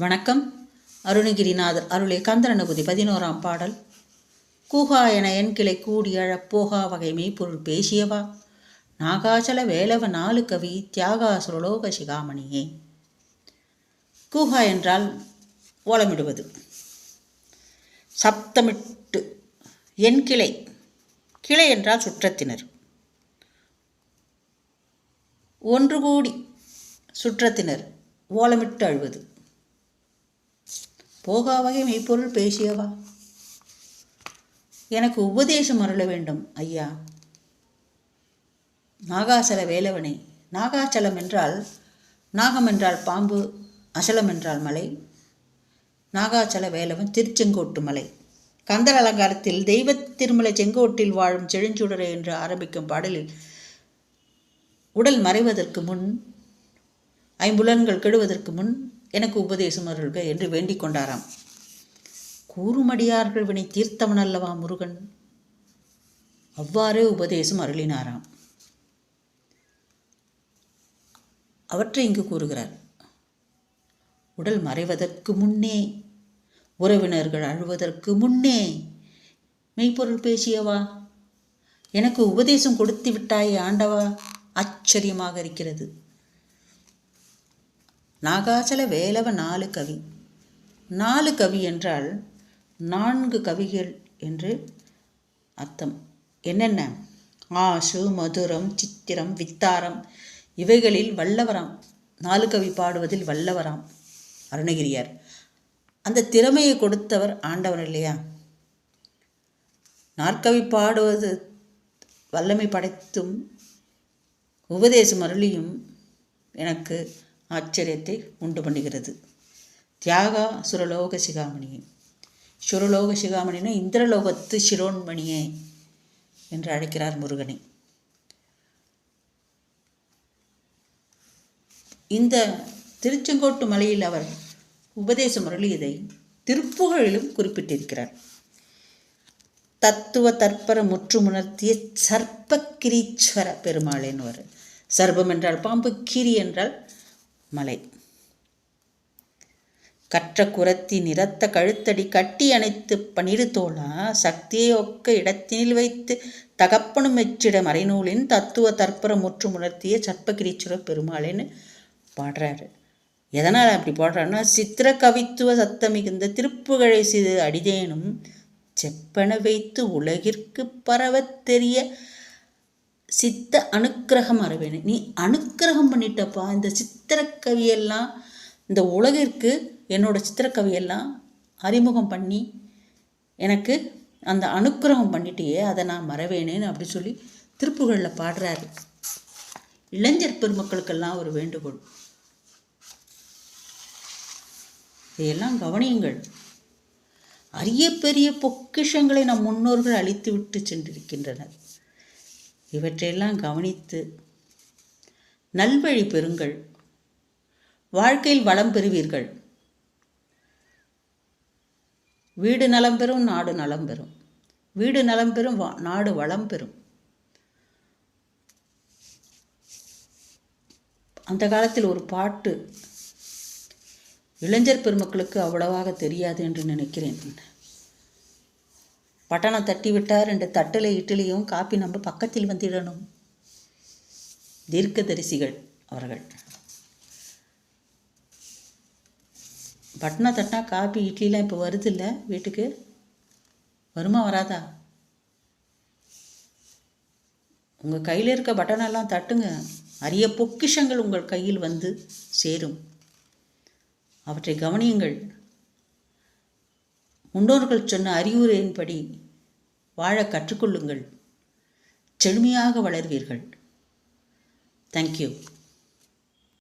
வணக்கம். அருணகிரிநாதர் அருளை கந்தரனுபதி பதினோராம் பாடல். கூகா என என் கிளை கூடியழப் போகா வகைமை பொருள் பேசியவா? நாகாச்சல வேலவ நாலு கவி தியாகாசுரலோக சிகாமணியே. கூகா என்றால் ஓலமிடுவது. சப்தமிட்டு என் கிளை. கிளை என்றால் சுற்றத்தினர். ஒன்று கூடி சுற்றத்தினர் ஓலமிட்டு அழுவது. போகா வகை மெய்ப்பொருள் பேசியவா? எனக்கு உபதேசம் அருள வேண்டும் ஐயா. நாகாசல வேலவனே நாகாச்சலம் என்றால் நாகம் என்றால் பாம்பு அசலம் என்றால் மலை. நாகாச்சல வேலவன் திருச்செங்கோட்டு மலை. கந்தர் அலங்காரத்தில் தெய்வ திருமலை செங்கோட்டில் வாழும் செழுஞ்சுடரை என்று ஆரம்பிக்கும் பாடலில் உடல் மறைவதற்கு முன் ஐம்புலன்கள் கெடுவதற்கு முன் எனக்கு உபதேசம் அருள்க என்று வேண்டிக் கொண்டாராம். கூறுமடியார்கள் வினை தீர்த்தவன் அல்லவா முருகன்? அவ்வாறே உபதேசம் அருளினாராம். அவற்றை இங்கு கூறுகிறார். உடல் மறைவதற்கு முன்னே உறவினர்கள் அழுவதற்கு முன்னே மெய்ப்பொருள் பேசியவா? எனக்கு உபதேசம் கொடுத்து விட்டாயே ஆண்டவா? ஆச்சரியமாக இருக்கிறது. நாகாச்சல வேலவ நாலு கவி. நாலு கவி என்றால் நான்கு கவிகள் என்று அர்த்தம். என்னென்ன? ஆசு மதுரம் சித்திரம் வித்தாரம் இவைகளில் வல்லவராம். நாலு கவி பாடுவதில் வல்லவராம். அருணகிரியார். அந்த திறமையை கொடுத்தவர் ஆண்டவர் இல்லையா? நாற்கவி பாடுவது வல்லமை படைத்தும் உபதேசம் அருளியும் எனக்கு ஆச்சரியத்தை உண்டு பண்ணுகிறது. தியாகா சுரலோக சிகாமணியே. சுரலோக சிகாமணினா இந்திரலோகத்து சிரோன்மணியே என்று அழைக்கிறார் முருகனை. இந்த திருச்செங்கோட்டு மலையில் அவர் உபதேசம் இதை திருப்புகழிலும் குறிப்பிட்டிருக்கிறார். தத்துவ தற்பர முற்றுமுணர்த்திய சர்ப்பகிரீஸ்வர பெருமாளேன்னு ஒரு சர்பம் என்றால் பாம்பு கிரி என்றால் மலை. கற்ற குரத்தி நிறத்த கழுத்தடி கட்டி அணைத்து பனிரு தோளா சக்தியை ஒக்க இடத்தினில் வைத்து தகப்பனும் மெச்சிட மறைநூலின் தத்துவ தற்பர முற்று உணர்த்திய சர்ப்பகிரீச்சுர பெருமாளேன்னு பாடுறாரு. எதனால் அப்படி பாடுறாருன்னா சித்திர கவித்துவ சத்தம் மிகுந்த திருப்புகழை சிறு அடிதேனும் செப்பன வைத்து உலகிற்கு பரவத் தெரிய சித்த அனுக்கிரகம் அறவேணு நீ அனுக்கிரகம் பண்ணிட்டப்பா இந்த சித்திரக்கவியெல்லாம் இந்த உலகிற்கு என்னோடய சித்திரக்கவியெல்லாம் அறிமுகம் பண்ணி எனக்கு அந்த அனுக்கிரகம் பண்ணிட்டேயே அதை நான் மறவேனேன்னு அப்படி சொல்லி திருப்புகளில் பாடுறாரு. இளைஞர் பெருமக்களுக்கெல்லாம் ஒரு வேண்டுகோள். இதையெல்லாம் கவனியுங்கள். அரிய பெரிய பொக்கிஷங்களை நம் முன்னோர்கள் அழித்து விட்டு சென்றிருக்கின்றனர். இவற்றையெல்லாம் கவனித்து நல்வழி பெறுங்கள். வாழ்க்கையில் வளம் பெறுவீர்கள். வீடு நலம் பெறும் நாடு நலம் பெறும். வீடு நலம் பெறும் நாடு வளம் பெறும். அந்த காலத்தில் ஒரு பாட்டு இளைஞர் பெருமக்களுக்கு அவ்வளவாக தெரியாது என்று நினைக்கிறேன். பட்டணம் தட்டி விட்டார் ரெண்டு தட்டில் இட்லியும் காப்பி நம்ம பக்கத்தில் வந்திடணும். தீர்க்கதரிசிகள் அவர்கள். பட்டணம் தட்டினா காப்பி இட்லிலாம் இப்போ வருது இல்லை வீட்டுக்கு? வருமா வராதா? உங்கள் கையில் இருக்க பட்டனெல்லாம் தட்டுங்க. அரிய பொக்கிஷங்கள் உங்கள் கையில் வந்து சேரும். அவற்றை கவனியுங்கள். முன்னோர்கள் சொன்ன அறிவுரையின்படி வாழ கற்றுக்கொள்ளுங்கள். செழுமையாக வளர்வீர்கள். தேங்க்யூ